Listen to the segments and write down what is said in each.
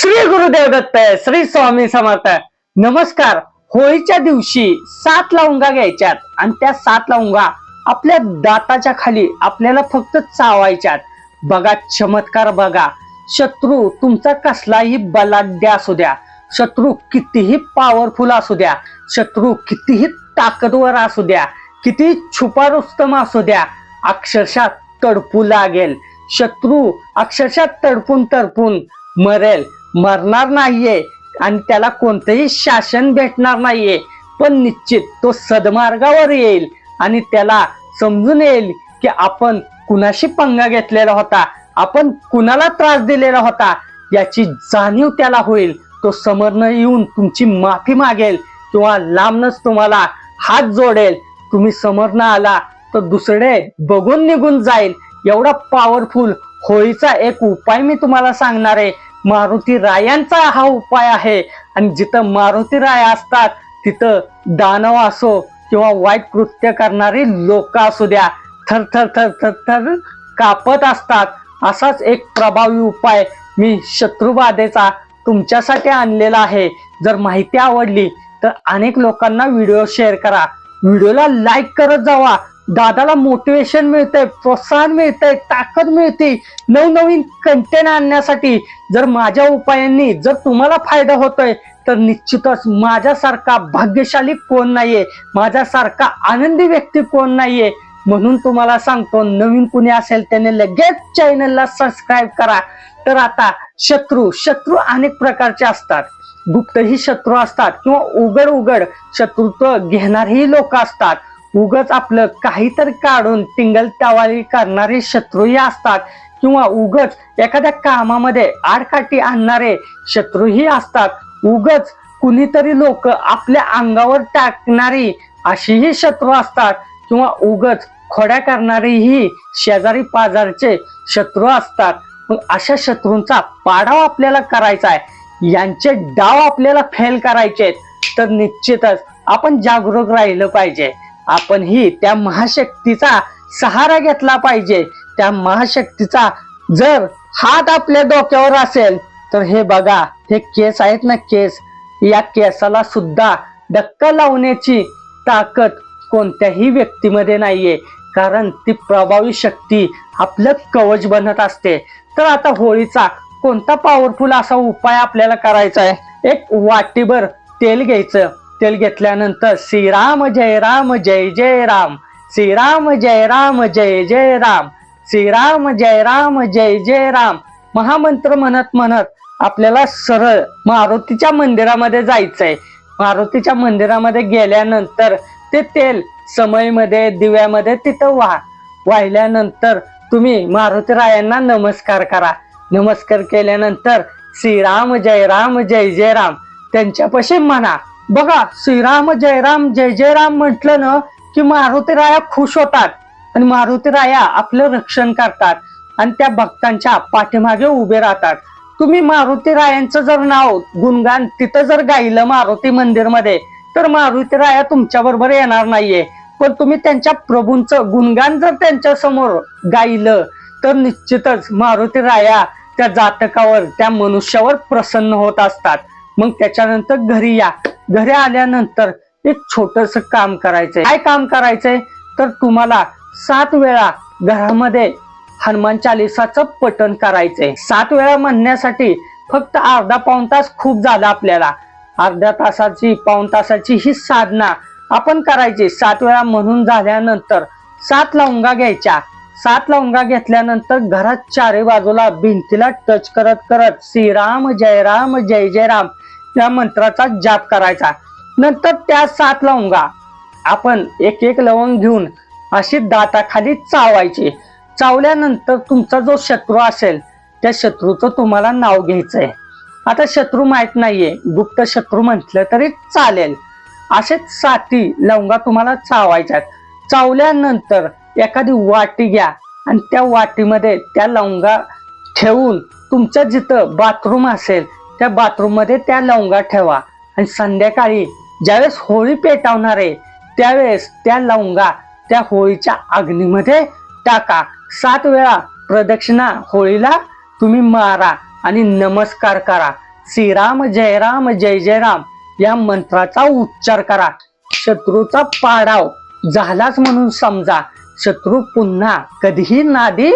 श्री गुरुदेव दत्त श्री स्वामी समर्थ नमस्कार. होळीच्या दिवशी सात लवंगा घ्यायच्यात आणि त्या सात लवंगा आपल्या दाताच्या खाली आपल्याला फक्त चावायच्यात. बघा चमत्कार बघा. शत्रू तुमचा कसलाही बलाढ्य असू द्या. शत्रू कितीही पॉवरफुल असू द्या. शत्रू कितीही ताकदवर असू द्या. किती छुपा रुस्तम असू द्या. अक्षरशः तडपू लागेल. शत्रू अक्षरशः तडपून तडपून मरेल. मरणार नाहीये आणि त्याला कोणतंही शासन भेटणार नाहीये. पण निश्चित तो सदमार्गावर येईल आणि त्याला समजून येईल की आपण कुणाशी पंगा घेतलेला होता आपण कुणाला त्रास दिलेला होता याची जाणीव त्याला होईल. तो समोरनं येऊन तुमची माफी मागेल किंवा लांबनच तुम्हाला हात जोडेल. तुम्ही समोरनं आला तर दुसरे बघून निघून जाईल. एवढा पॉवरफुल होळीचा एक उपाय मी तुम्हाला सांगणार आहे. मारुती रायांचा हा उपाय आहे. आणि जिथं मारुती राय असतात तिथं दानव असो किंवा वाईट कृत्य करणारी लोक असू द्या थर थर थर थर थर कापत असतात. असाच एक प्रभावी उपाय मी शत्रुबाधेचा तुमच्यासाठी आणलेला आहे. जर माहिती आवडली तर अनेक लोकांना व्हिडिओ शेअर करा. व्हिडिओला लाईक करत जावा. दादाला मोटिवेशन मिळतंय प्रोत्साहन मिळतंय ताकद मिळते. नवनवीन कंटेंट आणण्यासाठी जर माझ्या उपायांनी जर तुम्हाला फायदा होतोय तर निश्चितच माझ्यासारखा भाग्यशाली कोण नाहीये? माझ्यासारखा आनंदी व्यक्ती कोण नाहीये? म्हणून तुम्हाला सांगतो नवीन कुणी असेल त्याने लगेच चॅनलला सबस्क्राईब करा. तर आता शत्रू शत्रू अनेक प्रकारचे असतात. गुप्तही शत्रू असतात किंवा उघड उघड शत्रुत्व घेणारेही लोक असतात. उगच आपलं काहीतरी काढून टिंगल टवाळी करणारे शत्रूही असतात. किंवा उगच एखाद्या कामामध्ये आडकाठी आणणारे शत्रूही असतात. उगच कुणीतरी लोक आपल्या अंगावर टाकणारी अशीही शत्रू असतात. किंवा उगच खोड्या करणारीही शेजारी पाजारचे शत्रू असतात. मग अशा शत्रूंचा पाडाव आपल्याला करायचा आहे. यांचे डाव आपल्याला फेल करायचे आहेत तर निश्चितच आपण जागरूक राहिलं पाहिजे. आपण ही त्या महाशक्तीचा सहारा घेतला पाहिजे. त्या महाशक्तीचा जर हात आपल्या डोक्यावर असेल तर हे बघा हे केस आहेत ना केस? या केसाला सुद्धा धक्का लावण्याची ताकद कोणत्याही व्यक्तीमध्ये नाहीये. कारण ती प्रभावी शक्ती आपलं कवच बनत असते. तर आता होळीचा कोणता पॉवरफुल असा उपाय आपल्याला करायचा आहे एक वाटीभर तेल घ्यायचं. तेल घेतल्यानंतर श्रीराम जय राम जय जय राम. श्रीराम जय राम जय जय राम. श्रीराम जय राम जय जय राम. महामंत्र म्हणत म्हणत आपल्याला सरळ मारुतीच्या मंदिरामध्ये जायचंय. मारुतीच्या मंदिरामध्ये गेल्यानंतर ते तेल समयमध्ये दिव्यामध्ये तिथं वाह वाहिल्यानंतर तुम्ही मारुतीरायांना नमस्कार करा. नमस्कार केल्यानंतर श्रीराम जय राम जय जय राम. त्यांच्यापाशी म्हणा. बघा श्रीराम जयराम जय जयराम म्हटलं ना की मारुती राया खुश होतात. आणि मारुती राया आपलं रक्षण करतात आणि त्या भक्तांच्या पाठीमागे उभे राहतात. तुम्ही मारुती रायांचं जर नाव गुणगान तिथं जर गायलं मारुती मंदिरमध्ये तर मारुती राया तुमच्या बरोबर येणार नाहीये. पण तुम्ही त्यांच्या प्रभूंचं गुणगान जर त्यांच्यासमोर गायलं तर निश्चितच मारुती राया त्या जातकावर त्या मनुष्यावर प्रसन्न होत असतात. मग त्याच्यानंतर घरी या. घरी आल्यानंतर एक छोटस काम करायचंय. काय काम करायचंय? तर तुम्हाला सात वेळा घरामध्ये हनुमान चालिसाचं पठण करायचंय. सात वेळा म्हणण्यासाठी फक्त अर्धा पाऊन तास खूप झाला आपल्याला. अर्ध्या तासाची पाऊन तासाची ही साधना आपण करायची. सात वेळा म्हणून झाल्यानंतर सात लवंगा घ्यायच्या. सात लवंगा घेतल्यानंतर घरात चारी बाजूला भिंतीला टच करत करत श्रीराम जय राम जय जय राम या मंत्राचा जाप करायचा. नंतर त्या सात लवंगा आपण एक एक लवंग घेऊन अशी दाताखाली चावायची. चावल्यानंतर तुमचा जो शत्रू असेल त्या शत्रूचं तुम्हाला नाव घ्यायचंय. आता शत्रू माहीत नाहीये गुप्त शत्रू म्हटलं तरी चालेल. असेच साती लवंगा तुम्हाला चावायच्यात. चावल्यानंतर एखादी वाटी घ्या आणि त्या वाटीमध्ये त्या लवंगा ठेवून तुमचं जिथं बाथरूम असेल त्या बाथरूममध्ये त्या लवंगा ठेवा. आणि संध्याकाळी ज्यावेळेस होळी पेटवणार आहे त्यावेळेस त्या लवंगा त्या होळीच्या अग्नीमध्ये टाका. सात वेळा प्रदक्षिणा होळीला तुम्ही मारा आणि नमस्कार करा. श्रीराम जय राम जय जय राम या मंत्राचा उच्चार करा. शत्रूचा पाडाव झालाच म्हणून समजा. शत्रू पुन्हा कधीही नादी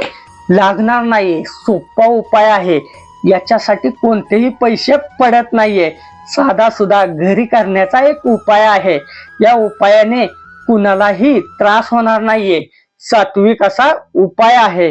लागणार नाही. सोपा उपाय आहे. याच्यासाठी कोणतेही पैसे पडत नाहीये. साधा सुद्धा घरी करण्याचा एक उपाय आहे. या उपायाने कुणालाही त्रास होणार नाहीये. सात्विक असा उपाय आहे.